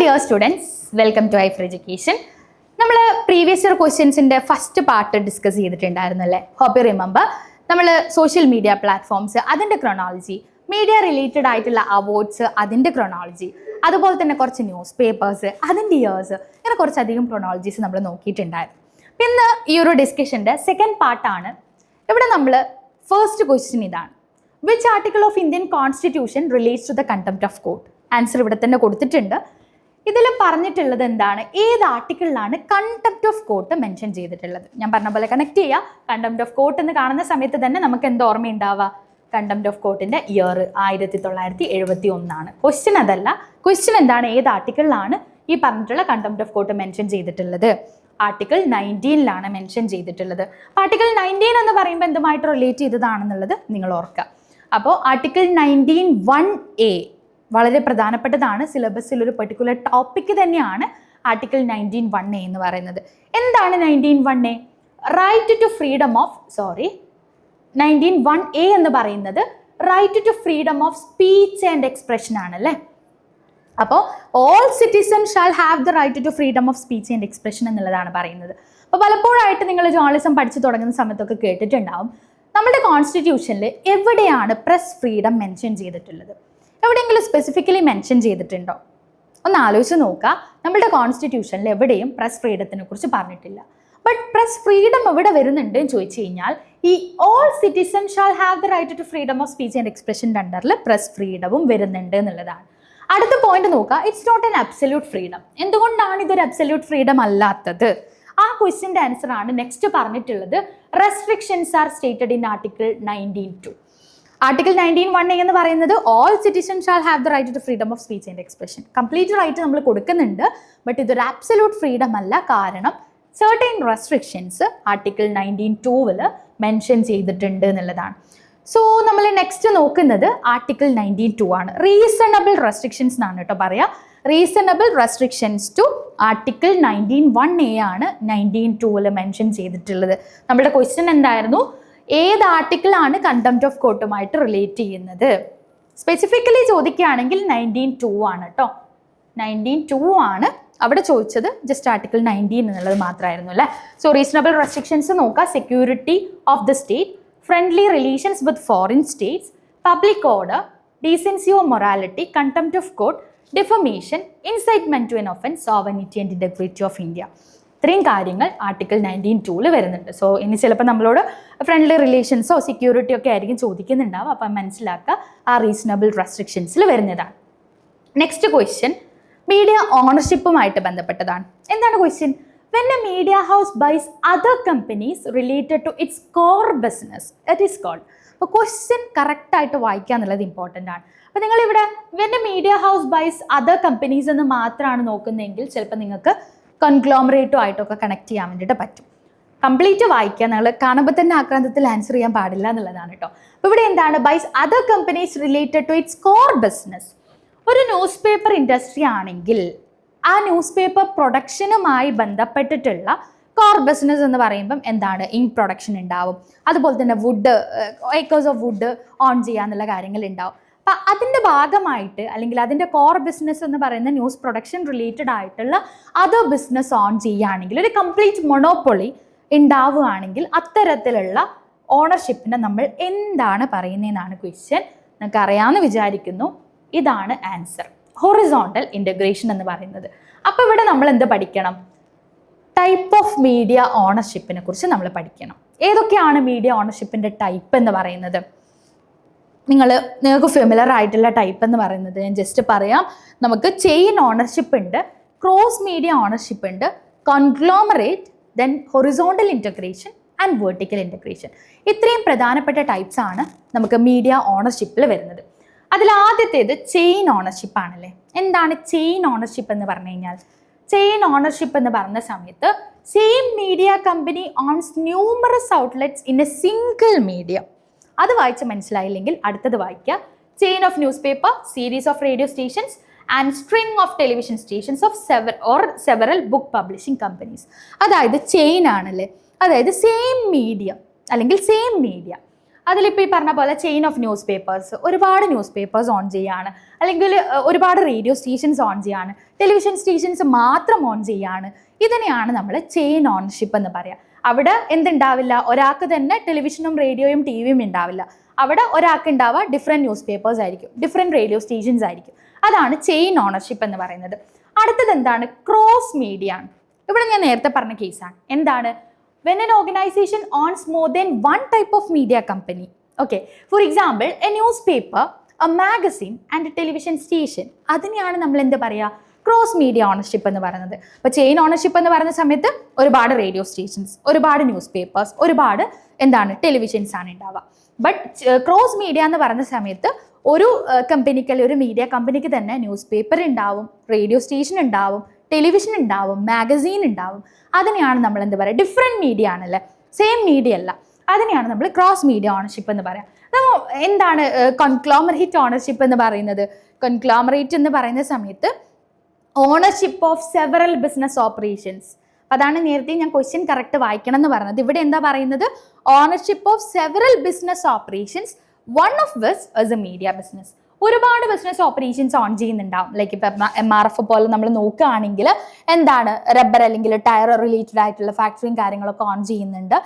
Dear students welcome to higher education നമ്മൾ previous year ക്വസ്റ്റ്യൻസിന്റെ first part discuss ചെയ്തിട്ടുണ്ടായിരുന്നു അല്ലേ ഹോപ്പി റിമെമ്പർ നമ്മൾ സോഷ്യൽ മീഡിയ പ്ലാറ്റ്ഫോംസ് അതിന്റെ ക്രൊണോളജി മീഡിയ റിലേറ്റഡ് ആയിട്ടുള്ള അവാർഡ്സ് അതിന്റെ ക്രൊണോളജി അതുപോലെ തന്നെ കുറച്ച് ന്യൂസ് പേപ്പേഴ്സ് അതിന്റെ ഇയേഴ്സ് ഇങ്ങനെ കുറച്ചധികം ക്രൊണോളജീസ് നമ്മൾ നോക്കിയിട്ടുണ്ടായിരുന്നു. ഇന്ന് ഈ ഒരു ഡിസ്കഷന്റെ സെക്കൻഡ് പാർട്ടാണ് ഇവിടെ നമ്മൾ ഫസ്റ്റ് ക്വസ്റ്റ്യൻ ഇതാണ്. Which article of Indian constitution relates to the contempt of court answer ഇവിടെ തന്നെ കൊടുത്തിട്ടുണ്ട്. ഇതിൽ പറഞ്ഞിട്ടുള്ളത് എന്താണ്? ഏത് ആർട്ടിക്കിളിലാണ് കണ്ടംപ്റ്റ് ഓഫ് കോർട്ട് മെൻഷൻ ചെയ്തിട്ടുള്ളത്? ഞാൻ പറഞ്ഞ പോലെ കണക്ട് ചെയ്യുക കണ്ടംപ്റ്റ് ഓഫ് കോർട്ട് എന്ന് കാണുന്ന സമയത്ത് തന്നെ നമുക്ക് എന്ത് ഓർമ്മയുണ്ടാവുക? കണ്ടംപ്റ്റ് ഓഫ് കോർട്ടിന്റെ ഇയർ ആയിരത്തി തൊള്ളായിരത്തി എഴുപത്തി ഒന്നാണ് ക്വസ്റ്റ്യൻ അതല്ല. ക്വസ്റ്റ്യൻ എന്താണ്? ഏത് ആർട്ടിക്കിളിലാണ് ഈ പറഞ്ഞിട്ടുള്ള കണ്ടംപ്റ്റ് ഓഫ് കോർട്ട് മെൻഷൻ ചെയ്തിട്ടുള്ളത്? ആർട്ടിക്കിൾ നയന്റീനിലാണ് മെൻഷൻ ചെയ്തിട്ടുള്ളത്. ആർട്ടിക്കിൾ നയന്റീൻ എന്ന് പറയുമ്പോൾ എന്തുമായിട്ട് റിലേറ്റ് ചെയ്തതാണെന്നുള്ളത് നിങ്ങൾ ഓർക്കുക. അപ്പോൾ ആർട്ടിക്കിൾ നയന്റീൻ വൺ എ വളരെ പ്രധാനപ്പെട്ടതാണ്. സിലബസിൽ ഒരു പെർട്ടിക്കുലർ ടോപ്പിക്ക് തന്നെയാണ് ആർട്ടിക്കിൾ നയന്റീൻ വൺ എ എന്ന് പറയുന്നത്. എന്താണ് nineteen one A right to freedom of sorry nineteen one A എന്ന് പറയുന്നത് right to freedom of speech and expression ആണല്ലേ? അപ്പോൾ all citizen shall have the right to freedom of speech and expression എന്നുള്ളതാണ് പറയുന്നത്. അപ്പോൾ പലപ്പോഴായിട്ട് നിങ്ങൾ ജേർണലിസം പഠിച്ചു തുടങ്ങുന്ന സമയത്തൊക്കെ കേട്ടിട്ടുണ്ടാവും. നമ്മുടെ കോൺസ്റ്റിറ്റ്യൂഷനിൽ എവിടെയാണ് പ്രസ് ഫ്രീഡം മെൻഷൻ ചെയ്തിട്ടുള്ളത്? എവിടെയെങ്കിലും സ്പെസിഫിക്കലി മെൻഷൻ ചെയ്തിട്ടുണ്ടോ? ഒന്ന് ആലോചിച്ച് നോക്കുക. നമ്മുടെ കോൺസ്റ്റിറ്റ്യൂഷനിൽ എവിടെയും പ്രസ് ഫ്രീഡത്തിനെ കുറിച്ച് പറഞ്ഞിട്ടില്ല. ബട്ട് പ്രസ് ഫ്രീഡം എവിടെ വരുന്നുണ്ട് എന്ന് ചോദിച്ചു കഴിഞ്ഞാൽ ഈ all citizen shall have the right to freedom of speech and എക്സ്പ്രഷന്റെ അണ്ടറിൽ പ്രസ് ഫ്രീഡവും വരുന്നുണ്ട് എന്നുള്ളതാണ്. അടുത്ത പോയിന്റ് നോക്കുക. It's not an absolute freedom എന്തുകൊണ്ടാണ് ഇതൊരു അബ്സല്യൂട്ട് ഫ്രീഡം അല്ലാത്തത്? ആ ക്വസ്റ്റിന്റെ ആൻസർ ആണ് നെക്സ്റ്റ് പറഞ്ഞിട്ടുള്ളത്. Restrictions are stated in article nineteen two article nineteen one A എന്ന് പറയുന്നത് all citizen shall have the right to freedom of speech and expression complete right നമ്മൾ കൊടുക്കുന്നുണ്ട്. ബട്ട് ഇതൊരു ആബ്സല്യൂട്ട് ഫ്രീഡം അല്ല. കാരണം സെർട്ടൈൻ റെസ്ട്രിക്ഷൻസ് ആർട്ടിക്കിൾ നയന്റീൻ ടൂവിൽ mention ചെയ്തിട്ടുണ്ട് എന്നുള്ളതാണ്. സോ നമ്മൾ നെക്സ്റ്റ് നോക്കുന്നത് ആർട്ടിക്കിൾ നയന്റീൻ ടു ആണ്. റീസണബിൾ റെസ്ട്രിക്ഷൻസ് എന്നാണ് കേട്ടോ പറയാം. Reasonable restrictions to article nineteen one A ആണ് നയന്റീൻ ടൂവിൽ മെൻഷൻ ചെയ്തിട്ടുള്ളത്. നമ്മുടെ ക്വസ്റ്റ്യൻ എന്തായിരുന്നു? ഏത് ആർട്ടിക്കിൾ ആണ് കണ്ടംപ്റ്റ് ഓഫ് കോർട്ടുമായിട്ട് റിലേറ്റ് ചെയ്യുന്നത്? സ്പെസിഫിക്കലി ചോദിക്കുകയാണെങ്കിൽ നയന്റീൻ ടു ആണ് കേട്ടോ നയന്റീൻ ടു ആണ് അവിടെ ചോദിച്ചത്. ജസ്റ്റ് ആർട്ടിക്കിൾ നയന്റീൻ എന്നുള്ളത് മാത്രമായിരുന്നു അല്ലേ? സോ റീസണബിൾ റെസ്ട്രിക്ഷൻസ് നോക്കുക. Security of the state friendly relations with foreign states public order decency of morality contempt of court defamation incitement to an offence sovereignty and integrity of India ഇത്രയും കാര്യങ്ങൾ article nineteen ടൂൽ വരുന്നുണ്ട്. So ഇനി ചിലപ്പോൾ നമ്മളോട് friendly റിലേഷൻസോ security ഒക്കെ ആയിരിക്കും ചോദിക്കുന്നുണ്ടാവും അപ്പം മനസ്സിലാക്കുക ആ റീസണബിൾ റെസ്ട്രിക്ഷൻസിൽ വരുന്നതാണ്. നെക്സ്റ്റ് ക്വസ്റ്റ്യൻ മീഡിയ ഓണർഷിപ്പുമായിട്ട് ബന്ധപ്പെട്ടതാണ്. എന്താണ് question when a media house buys other companies related to its core business it is called അപ്പോൾ ക്വസ്റ്റ്യൻ കറക്റ്റായിട്ട് വായിക്കുക എന്നുള്ളത് ഇമ്പോർട്ടന്റ് ആണ്. അപ്പോൾ നിങ്ങളിവിടെ when a media house buys other companies എന്ന് മാത്രമാണ് നോക്കുന്നതെങ്കിൽ ചിലപ്പോൾ നിങ്ങൾക്ക് കൺഗ്ലോമറേറ്റോ ആയിട്ടൊക്കെ കണക്ട് ചെയ്യാൻ വേണ്ടിയിട്ട് പറ്റും. കംപ്ലീറ്റ് വായിക്കുക. നിങ്ങൾ കാണുമ്പോൾ തന്നെ ആക്രാന്തത്തിൽ ആൻസർ ചെയ്യാൻ പാടില്ല എന്നുള്ളതാണ് കേട്ടോ. അപ്പോൾ ഇവിടെ എന്താണ്? Buys other companies related to its core business ഒരു ന്യൂസ് പേപ്പർ ഇൻഡസ്ട്രി ആണെങ്കിൽ ആ ന്യൂസ് പേപ്പർ പ്രൊഡക്ഷനുമായി ബന്ധപ്പെട്ടിട്ടുള്ള കോർ ബിസിനസ് എന്ന് പറയുമ്പം എന്താണ്? ഇങ്ക് പ്രൊഡക്ഷൻ ഉണ്ടാവും. അതുപോലെ തന്നെ wood acres of wood own ചെയ്യാന്നുള്ള കാര്യങ്ങൾ ഉണ്ടാവും. അപ്പം അതിന്റെ ഭാഗമായിട്ട് അല്ലെങ്കിൽ അതിന്റെ കോർ ബിസിനസ് എന്ന് പറയുന്ന ന്യൂസ് പ്രൊഡക്ഷൻ റിലേറ്റഡ് ആയിട്ടുള്ള അതർ ബിസിനസ് ഓൺ ചെയ്യുകയാണെങ്കിൽ ഒരു കംപ്ലീറ്റ് മൊണോപ്പൊളി ഉണ്ടാവുകയാണെങ്കിൽ അത്തരത്തിലുള്ള ഓണർഷിപ്പിനെ നമ്മൾ എന്താണ് പറയുന്നതെന്നാണ് ക്വസ്റ്റ്യൻ നിങ്ങൾക്ക് അറിയാമെന്ന് വിചാരിക്കുന്നു. ഇതാണ് ആൻസർ ഹൊറിസോണ്ടൽ ഇന്റഗ്രേഷൻ എന്ന് പറയുന്നത്. അപ്പോൾ ഇവിടെ നമ്മൾ എന്ത് പഠിക്കണം? ടൈപ്പ് ഓഫ് മീഡിയ ഓണർഷിപ്പിനെ കുറിച്ച് നമ്മൾ പഠിക്കണം. ഏതൊക്കെയാണ് മീഡിയ ഓണർഷിപ്പിന്റെ ടൈപ്പ് എന്ന് പറയുന്നത്? നിങ്ങൾ നിങ്ങൾക്ക് ഫെമിലർ ആയിട്ടുള്ള ടൈപ്പ് എന്ന് പറയുന്നത് ഞാൻ ജസ്റ്റ് പറയാം. നമുക്ക് ചെയിൻ ഓണർഷിപ്പ് ഉണ്ട് ക്രോസ് മീഡിയ ഓണർഷിപ്പ് ഉണ്ട് conglomerate then horizontal integration and vertical integration ഇത്രയും പ്രധാനപ്പെട്ട ടൈപ്സ് ആണ് നമുക്ക് മീഡിയ ഓണർഷിപ്പിൽ വരുന്നത്. അതിൽ ആദ്യത്തേത് ചെയിൻ ഓണർഷിപ്പ് ആണല്ലേ? എന്താണ് ചെയിൻ ഓണർഷിപ്പ് എന്ന് പറഞ്ഞു കഴിഞ്ഞാൽ? ചെയിൻ ഓണർഷിപ്പ് എന്ന് പറഞ്ഞ സമയത്ത് same media company owns numerous outlets in a single media അത് വായിച്ച് മനസ്സിലായില്ലെങ്കിൽ അടുത്തത് വായിക്കുക. Chain of newspaper series of radio stations and string of television stations of sever or several book publishing companies അതായത് chain ആണല്ലേ? അതായത് സെയിം മീഡിയ അല്ലെങ്കിൽ same media അതിലിപ്പോൾ ഈ പറഞ്ഞ പോലെ ചെയിൻ ഓഫ് ന്യൂസ് പേപ്പേഴ്സ് ഒരുപാട് ന്യൂസ് പേപ്പേഴ്സ് ഓൺ ചെയ്യാണ്. അല്ലെങ്കിൽ ഒരുപാട് റേഡിയോ സ്റ്റേഷൻസ് ഓൺ ചെയ്യാണ്. ടെലിവിഷൻ സ്റ്റേഷൻസ് മാത്രം ഓൺ ചെയ്യാണ്. ഇതിനെയാണ് നമ്മൾ ചെയിൻ ഓൺഷിപ്പ് എന്ന് പറയുക അവിടെ എന്തുണ്ടാവില്ല? ഒരാൾക്ക് തന്നെ ടെലിവിഷനും റേഡിയോയും ടി വിയും ഉണ്ടാവില്ല. അവിടെ ഒരാൾക്ക് ഉണ്ടാവുക ഡിഫറെന്റ് ന്യൂസ് പേപ്പേഴ്സ് ആയിരിക്കും. ഡിഫറെന്റ് റേഡിയോ സ്റ്റേഷൻസ് ആയിരിക്കും. അതാണ് ചെയിൻ ഓണർഷിപ്പ് എന്ന് പറയുന്നത്. അടുത്തത് എന്താണ്? ക്രോസ് മീഡിയ ആണ്. ഇവിടെ ഞാൻ നേരത്തെ പറഞ്ഞ കേസാണ് എന്താണ്? When an organisation owns more than one type of media company okay for example a newspaper a magazine and television station അതിനെയാണ് നമ്മൾ എന്താ പറയുക? ക്രോസ് മീഡിയ ഓണർഷിപ്പ് എന്ന് പറയുന്നത്. അപ്പോൾ ചെയിൻ ഓണർഷിപ്പ് എന്ന് പറയുന്ന സമയത്ത് ഒരുപാട് റേഡിയോ സ്റ്റേഷൻസ് ഒരുപാട് ന്യൂസ് പേപ്പേഴ്സ് ഒരുപാട് എന്താണ് ടെലിവിഷൻസ് ആണ് ഉണ്ടാവുക. ബട്ട് ക്രോസ് മീഡിയ എന്ന് പറയുന്ന സമയത്ത് ഒരു കമ്പനിക്ക് അല്ലെങ്കിൽ ഒരു മീഡിയ കമ്പനിക്ക് തന്നെ ന്യൂസ് പേപ്പർ ഉണ്ടാവും റേഡിയോ സ്റ്റേഷൻ ഉണ്ടാവും ടെലിവിഷൻ ഉണ്ടാവും മാഗസീൻ ഉണ്ടാവും. അതിനെയാണ് നമ്മൾ എന്ത് പറയുക? ഡിഫറെന്റ് മീഡിയ ആണല്ലേ? സെയിം മീഡിയ അല്ല. അതിനെയാണ് നമ്മൾ ക്രോസ് മീഡിയ ഓണർഷിപ്പ് എന്ന് പറയാം നമ്മൾ എന്താണ് കൺക്ലോമറേറ്റ് ഓണർഷിപ്പ് എന്ന് പറയുന്നത്? കൺക്ലോമറേറ്റ് എന്ന് പറയുന്ന സമയത്ത് ownership of several business operations അതാണ് നേരത്തെ ഞാൻ ക്വസ്റ്റ്യൻ കറക്റ്റ് വായിക്കണം എന്ന് പറഞ്ഞത്. ഇവിടെ എന്താ പറയുന്നത്? Ownership of several business operations one of which is a media business ഒരുപാട് ബിസിനസ് ഓപ്പറേഷൻസ് ഓൺ ചെയ്യുന്നുണ്ടാവും. ലൈക്ക് ഇപ്പം എം ആർ എഫ് പോലെ നമ്മൾ നോക്കുകയാണെങ്കിൽ എന്താണ്? റബ്ബർ അല്ലെങ്കിൽ ടയർ റിലേറ്റഡ് ആയിട്ടുള്ള ഫാക്ടറിയും കാര്യങ്ങളൊക്കെ ഓൺ ചെയ്യുന്നുണ്ട്.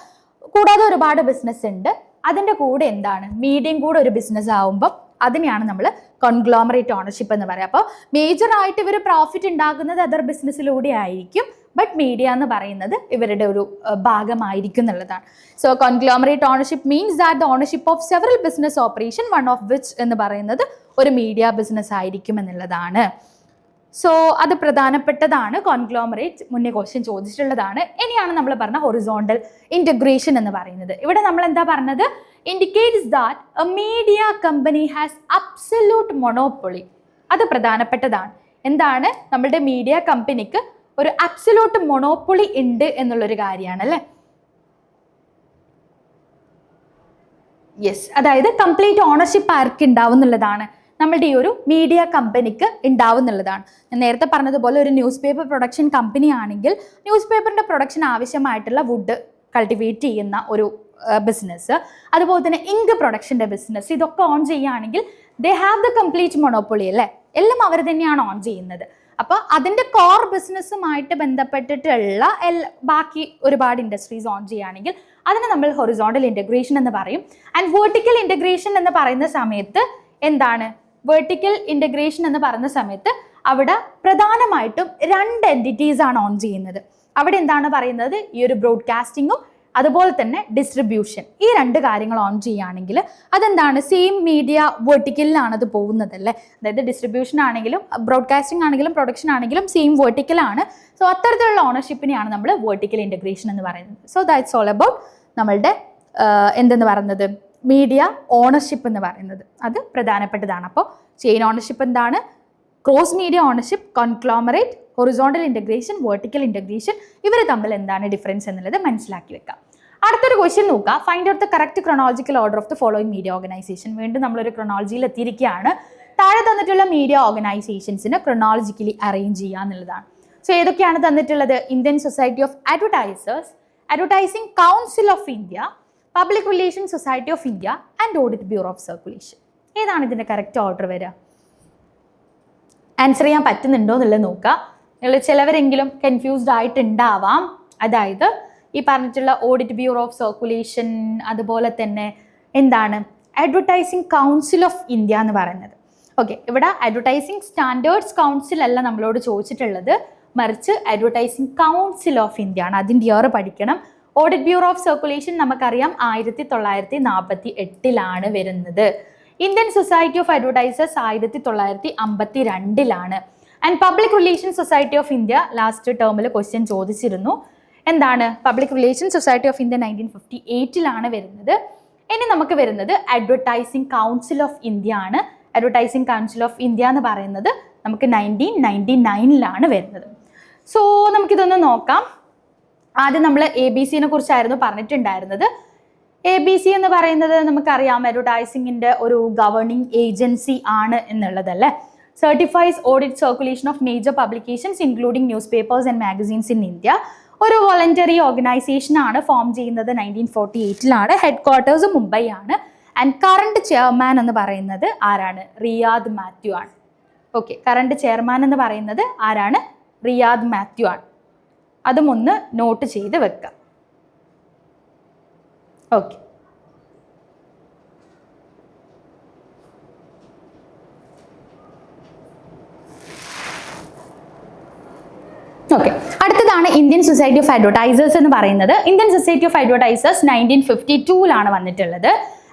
കൂടാതെ ഒരുപാട് ബിസിനസ് ഉണ്ട്. അതിന്റെ കൂടെ എന്താണ്? മീഡിയം കൂടെ ഒരു ബിസിനസ് ആവുമ്പോൾ അതിനെയാണ് നമ്മൾ കോൺഗ്ലോമറേറ്റ് ഓണർഷിപ്പ് എന്ന് പറയുക അപ്പോൾ മേജർ ആയിട്ട് ഇവർ പ്രോഫിറ്റ് ഉണ്ടാക്കുന്നത് അതർ ബിസിനസ്സിലൂടെ ആയിരിക്കും ബട്ട് മീഡിയ എന്ന് പറയുന്നത് ഇവരുടെ ഒരു ഭാഗമായിരിക്കും എന്നുള്ളതാണ്. So conglomerate ownership means that the ownership of several business operation one of which എന്ന് പറയുന്നത് ഒരു മീഡിയ ബിസിനസ് ആയിരിക്കും എന്നുള്ളതാണ്. സോ അത് പ്രധാനപ്പെട്ടതാണ് കോൺഗ്ലോമറേറ്റ് മുന്നേ ക്വസ്റ്റ്യൻ ചോദിച്ചിട്ടുള്ളതാണ്. ഇനിയാണ് നമ്മൾ പറഞ്ഞ ഹൊറിസോണ്ടൽ ഇന്റഗ്രേഷൻ എന്ന് പറയുന്നത്. ഇവിടെ നമ്മൾ എന്താ പറഞ്ഞത്? Indicates that a media company has absolute monopoly അത് പ്രധാനപ്പെട്ടതാണ്. എന്താണ്? നമ്മളുടെ മീഡിയ കമ്പനിക്ക് ഒരു അബ്സല്യൂട്ട് മൊണോപ്പൊളി ഉണ്ട് എന്നുള്ളൊരു കാര്യമാണ് അല്ലേ യെസ് അതായത് കംപ്ലീറ്റ് ഓണർഷിപ്പ് ആർക്ക് ഉണ്ടാവും എന്നുള്ളതാണ് നമ്മളുടെ ഈ ഒരു മീഡിയ കമ്പനിക്ക് ഉണ്ടാവും എന്നുള്ളതാണ് ഞാൻ നേരത്തെ പറഞ്ഞതുപോലെ ഒരു ന്യൂസ് പേപ്പർ പ്രൊഡക്ഷൻ കമ്പനി ആണെങ്കിൽ ന്യൂസ് പേപ്പറിന്റെ പ്രൊഡക്ഷൻ ആവശ്യമായിട്ടുള്ള വുഡ് കൾട്ടിവേറ്റ് ചെയ്യുന്ന ഒരു ബിസിനസ് അതുപോലെ തന്നെ ഇങ്ക് പ്രൊഡക്ഷന്റെ ബിസിനസ് ഇതൊക്കെ ഓൺ ചെയ്യുകയാണെങ്കിൽ they have the complete monopoly അല്ലേ? എല്ലാം അവർ തന്നെയാണ് ഓൺ ചെയ്യുന്നത്. അപ്പോൾ അതിന്റെ കോർ ബിസിനസ്സുമായിട്ട് ബന്ധപ്പെട്ടിട്ടുള്ള എൽ ബാക്കി ഒരുപാട് ഇൻഡസ്ട്രീസ് ഓൺ ചെയ്യുകയാണെങ്കിൽ അതിനെ നമ്മൾ ഹൊറിസോണ്ടൽ ഇന്റഗ്രേഷൻ എന്ന് പറയും. ആൻഡ് വേർട്ടിക്കൽ ഇന്റഗ്രേഷൻ എന്ന് പറയുന്ന സമയത്ത് എന്താണ്? വേർട്ടിക്കൽ ഇന്റഗ്രേഷൻ എന്ന് പറയുന്ന സമയത്ത് അവിടെ പ്രധാനമായിട്ടും രണ്ട് എന്റിറ്റീസ് ആണ് ഓൺ ചെയ്യുന്നത്. അവിടെ എന്താണ് പറയുന്നത്? ഈ ഒരു ബ്രോഡ്കാസ്റ്റിങ്ങും അതുപോലെ തന്നെ ഡിസ്ട്രിബ്യൂഷൻ ഈ രണ്ട് കാര്യങ്ങൾ ഓൺ ചെയ്യുകയാണെങ്കിൽ അതെന്താണ്? സെയിം മീഡിയ വേർട്ടിക്കലിലാണ് അത് പോകുന്നതല്ലേ അതായത് ഡിസ്ട്രിബ്യൂഷൻ ആണെങ്കിലും ബ്രോഡ്കാസ്റ്റിംഗ് ആണെങ്കിലും പ്രൊഡക്ഷൻ ആണെങ്കിലും സെയിം വേർട്ടിക്കലാണ് സോ അത്തരത്തിലുള്ള ഓണർഷിപ്പിനെയാണ് നമ്മൾ വേർട്ടിക്കൽ ഇന്റഗ്രേഷൻ എന്ന് പറയുന്നത്. സോ ദാറ്റ്സ് ഓൾ അബൌട്ട് നമ്മളുടെ എന്തെന്ന് പറയുന്നത്? മീഡിയ ഓണർഷിപ്പ് എന്ന് പറയുന്നത്. അത് പ്രധാനപ്പെട്ടതാണ്. അപ്പോൾ ചെയിൻ ഓണർഷിപ്പ് എന്താണ്? Cross media ownership conglomerate horizontal integration vertical integration ഇവർ തമ്മിൽ എന്താണ് ഡിഫറൻസ് എന്നുള്ളത് മനസ്സിലാക്കി വെക്കാം. അടുത്തൊരു ക്വസ്റ്റ്യൻ നോക്കുക find out the correct chronological order of the following media organisation വീണ്ടും നമ്മളൊരു ക്രോണോളജിയിൽ എത്തിയിരിക്കുകയാണ്. താഴെ തന്നിട്ടുള്ള മീഡിയ ഓർഗനൈസേഷൻസിനെ ക്രോണോളജിക്കലി അറേഞ്ച് ചെയ്യുക എന്നുള്ളതാണ്. സോ ഏതൊക്കെയാണ് തന്നിട്ടുള്ളത്? Indian Society of Advertisers Advertising Council of India Public Relation Society of India and Audit Bureau of Circulation ഏതാണ് ഇതിന്റെ കറക്റ്റ് ഓർഡർ വരിക? ആൻസർ ചെയ്യാൻ പറ്റുന്നുണ്ടോ എന്നുള്ളത് നോക്കുക. നിങ്ങൾ ചിലവരെങ്കിലും കൺഫ്യൂസ്ഡ് ആയിട്ടുണ്ടാവാം. അതായത് ഈ പറഞ്ഞിട്ടുള്ള ഓഡിറ്റ് ബ്യൂറോ ഓഫ് സർക്കുലേഷൻ അതുപോലെ തന്നെ എന്താണ്? അഡ്വർടൈസിങ് കൗൺസിൽ ഓഫ് ഇന്ത്യ എന്ന് പറയുന്നത്. ഓക്കെ ഇവിടെ അഡ്വർടൈസിങ് സ്റ്റാൻഡേർഡ്സ് കൗൺസിൽ അല്ല നമ്മളോട് ചോദിച്ചിട്ടുള്ളത്. മറിച്ച് അഡ്വർടൈസിങ് കൗൺസിൽ ഓഫ് ഇന്ത്യ ആണ്. അതിന്റെ ഇയർ പഠിക്കണം. ഓഡിറ്റ് ബ്യൂറോ ഓഫ് സർക്കുലേഷൻ നമുക്കറിയാം ആയിരത്തി തൊള്ളായിരത്തി നാൽപ്പത്തി എട്ടിലാണ് വരുന്നത്. ഇന്ത്യൻ സൊസൈറ്റി ഓഫ് അഡ്വർടൈസേഴ്സ് ആയിരത്തി തൊള്ളായിരത്തി അമ്പത്തി രണ്ടിലാണ് and Public Relation Society of India last ടേമിൽ ക്വസ്റ്റ്യൻ ചോദിച്ചിരുന്നു. എന്താണ്? Public Relation Society of India nineteen fifty എയ്റ്റിലാണ് വരുന്നത്. ഇനി നമുക്ക് വരുന്നത് അഡ്വർടൈസിംഗ് കൗൺസിൽ ഓഫ് ഇന്ത്യ ആണ്. അഡ്വർടൈസിംഗ് കൗൺസിൽ ഓഫ് ഇന്ത്യ എന്ന് പറയുന്നത് നമുക്ക് നയന്റീൻ നയന്റി നയനിലാണ് വരുന്നത്. സോ നമുക്കിതൊന്ന് നോക്കാം. ആദ്യം നമ്മൾ എ ബി സിനെ കുറിച്ചായിരുന്നു പറഞ്ഞിട്ടുണ്ടായിരുന്നത്. എ ബി സി എന്ന് പറയുന്നത് നമുക്കറിയാം അഡ്വർടൈസിംഗിന്റെ ഒരു ഗവർണിംഗ് ഏജൻസി ആണ് എന്നുള്ളതല്ലേ? Certifies audit circulation of major publications including newspapers and magazines in India ഒരു വോളണ്ടറി ഓർഗനൈസേഷൻ ആണ് ഫോം ചെയ്യുന്നത് നയന്റീൻ ഫോർട്ടി എയ്റ്റിലാണ് ഹെഡ് ക്വാർട്ടേഴ്സ് മുംബൈ ആണ് ആൻഡ് കറണ്ട് ചെയർമാൻ എന്ന് പറയുന്നത് ആരാണ്? റിയാദ് മാത്യു ആണ്. ഓക്കെ കറണ്ട് ചെയർമാൻ എന്ന് പറയുന്നത് ആരാണ്? റിയാദ് മാത്യു ആണ്. അതും ഒന്ന് നോട്ട് ചെയ്ത് വെക്കുക ഓക്കെ ഓക്കെ അടുത്തതാണ് ഇന്ത്യൻ സൊസൈറ്റി ഓഫ് അഡ്വർടൈസേഴ്സ് എന്ന് പറയുന്നത്. Indian society of advertisers nineteen fifty ടൂലാണ് വന്നിട്ടുള്ളത്.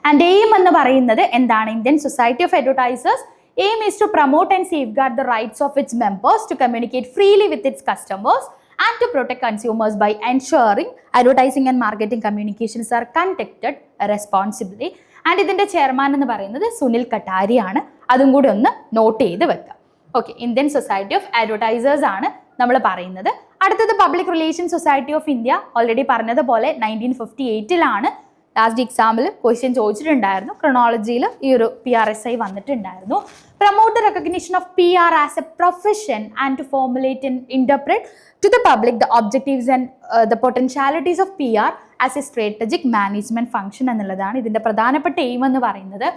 ആൻഡ് എയിം എന്ന് പറയുന്നത് എന്താണ്? Indian society of advertisers aim is to promote and safeguard the rights of its members to communicate freely with its customers and to protect consumers by ensuring advertising and marketing communications are conducted responsibly and ഇതിന്റെ chairman എന്ന് പറയുന്നത് സുനിൽ കട്ടാരിയാണ്. അതും കൂടി ഒന്ന് note ചെയ്ത് വെക്കാം. Okay Indian society of advertisers ആണ് നമ്മൾ പറയുന്നത്. അടുത്തത് public relation society of India already പറഞ്ഞതുപോലെ നയന്റീൻ ഫിഫ്റ്റി എയ്റ്റിലാണ് ലാസ്റ്റ് എക്സാമിൽ ക്വസ്റ്റ്യൻ ചോദിച്ചിട്ടുണ്ടായിരുന്നു. ക്രൊണോളജിയിൽ ഈ ഒരു പി ആർ എസ് ഐ വന്നിട്ടുണ്ടായിരുന്നു. Promote recognition of P R as a profession and to formulate and interpret to the public the objectives and the potentialities of P R as a strategic management function എന്നുള്ളതാണ് ഇതിന്റെ പ്രധാനപ്പെട്ട aim എന്ന് പറയുന്നത്.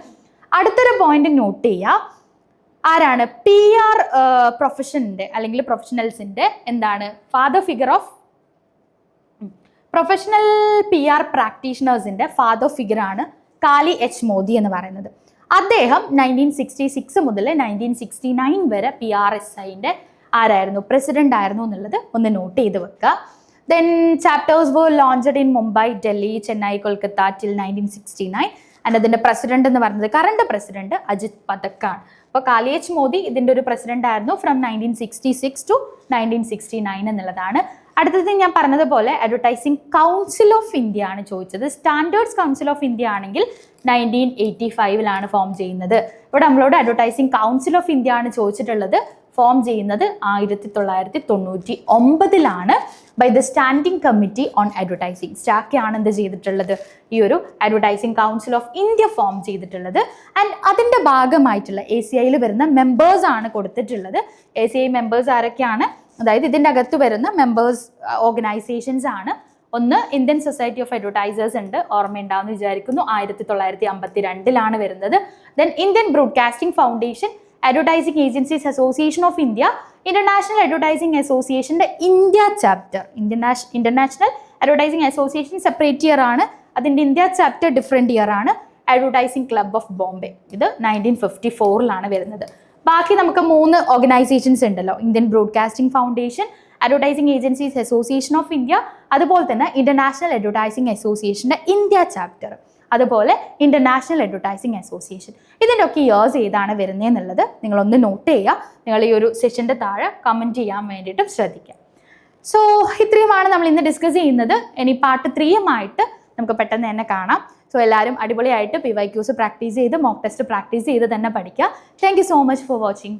അടുത്തൊരു point not ചെയ്യുക. ആരാണ്? P R പ്രൊഫഷന്റെ അല്ലെങ്കിൽ പ്രൊഫഷണൽസിന്റെ എന്താണ്? Father figure of professional P R പ്രാക്ടീഷണേഴ്സിന്റെ father ഫിഗറാണ് കാലി എച്ച് മോദി എന്ന് പറയുന്നത്. അദ്ദേഹം നയന്റീൻ സിക്സ്റ്റി സിക്സ് മുതൽ നയന്റീൻ സിക്സ്റ്റി നയൻ വരെ പി ആർ എസ് ഐന്റെ ആരായിരുന്നു? പ്രസിഡന്റ് ആയിരുന്നു എന്നുള്ളത് ഒന്ന് നോട്ട് ചെയ്ത് വെക്കുക. Then chapters were launched in Mumbai Delhi Chennai Kolkata till nineteen sixty nine and അതിന്റെ പ്രസിഡന്റ് എന്ന് പറയുന്നത് കറണ്ട് പ്രസിഡന്റ് അജിത് പതക്കാണ് അപ്പോൾ കാലിയച്ച് മോദി ഇതിന്റെ ഒരു പ്രസിഡന്റ് ആയിരുന്നു from nineteen sixty six to nineteen sixty nine എന്നുള്ളതാണ്. അടുത്തത് ഞാൻ പറഞ്ഞതുപോലെ അഡ്വർടൈസിംഗ് കൗൺസിൽ ഓഫ് ഇന്ത്യ ആണ് ചോദിച്ചത്. സ്റ്റാൻഡേർഡ്സ് കൗൺസിൽ ഓഫ് ഇന്ത്യ ആണെങ്കിൽ നയന്റീൻ എയ്റ്റി ഫൈവിലാണ് ഫോം ചെയ്യുന്നത്. ഇവിടെ നമ്മളോട് അഡ്വർടൈസിംഗ് കൗൺസിൽ ഓഫ് ഇന്ത്യ ആണ് ചോദിച്ചിട്ടുള്ളത്. ഫോം ചെയ്യുന്നത് ആയിരത്തി തൊള്ളായിരത്തി തൊണ്ണൂറ്റി ഒമ്പതിലാണ് by the standing committee on advertising സ്റ്റാക്കാണ് എന്ത് ചെയ്തിട്ടുള്ളത്? ഈ ഒരു advertising council of India form ചെയ്തിട്ടുള്ളത്. ആൻഡ് അതിന്റെ ഭാഗമായിട്ടുള്ള എ സി ഐയിൽ വരുന്ന മെമ്പേഴ്സ് ആണ് കൊടുത്തിട്ടുള്ളത്. എ സി ഐ മെമ്പേഴ്സ് ആരൊക്കെയാണ്? അതായത് ഇതിന്റെ അകത്ത് വരുന്ന മെമ്പേഴ്സ് ഓർഗനൈസേഷൻസ് ആണ്. ഒന്ന് ഇന്ത്യൻ സൊസൈറ്റി ഓഫ് അഡ്വർടൈസേഴ്സ് ഉണ്ട് ഓർമ്മയുണ്ടാവുന്ന വിചാരിക്കുന്നു. ആയിരത്തി തൊള്ളായിരത്തി അമ്പത്തി രണ്ടിലാണ് വരുന്നത് then Indian broadcasting foundation advertising agencies association of India international advertising അസോസിയേഷന്റെ India chapter ഇന്റർനാഷ international advertising association separate year ആണ്. അതിന്റെ ഇന്ത്യ ചാപ്റ്റർ ഡിഫറെന്റ് ഇയർ ആണ്. അഡ്വർടൈസിംഗ് ക്ലബ് ഓഫ് ബോംബെ ഇത് നയന്റീൻ ഫിഫ്റ്റി ഫോറിലാണ് വരുന്നത്. ബാക്കി നമുക്ക് മൂന്ന് ഓർഗനൈസേഷൻസ് ഉണ്ടല്ലോ. Indian broadcasting foundation advertising agencies association of India അതുപോലെ തന്നെ ഇന്റർനാഷണൽ അഡ്വർടൈസിംഗ് അസോസിയേഷന്റെ ഇന്ത്യ ചാപ്റ്റർ അതുപോലെ ഇന്റർനാഷണൽ അഡ്വർടൈസിംഗ് അസോസിയേഷൻ ഇതിന്റെ ഒക്കെ ഇയേഴ്സ് ഏതാണ് വരുന്നതെന്നുള്ളത് നിങ്ങളൊന്ന് നോട്ട് ചെയ്യുക. നിങ്ങൾ ഈ ഒരു സെഷന്റെ താഴെ കമന്റ് ചെയ്യാൻ വേണ്ടിയിട്ടും ശ്രദ്ധിക്കുക. സോ ഇത്രയുമാണ് നമ്മൾ ഇന്ന് ഡിസ്കസ് ചെയ്യുന്നത്. ഇനി പാർട്ട് ത്രീയുമായിട്ട് നമുക്ക് പെട്ടെന്ന് തന്നെ കാണാം. സോ എല്ലാവരും അടിപൊളിയായിട്ട് പി വൈ ക്യൂസ് പ്രാക്ടീസ് ചെയ്ത് മോക്ക് ടെസ്റ്റ് പ്രാക്ടീസ് ചെയ്ത് തന്നെ പഠിക്കുക. Thank so much for watching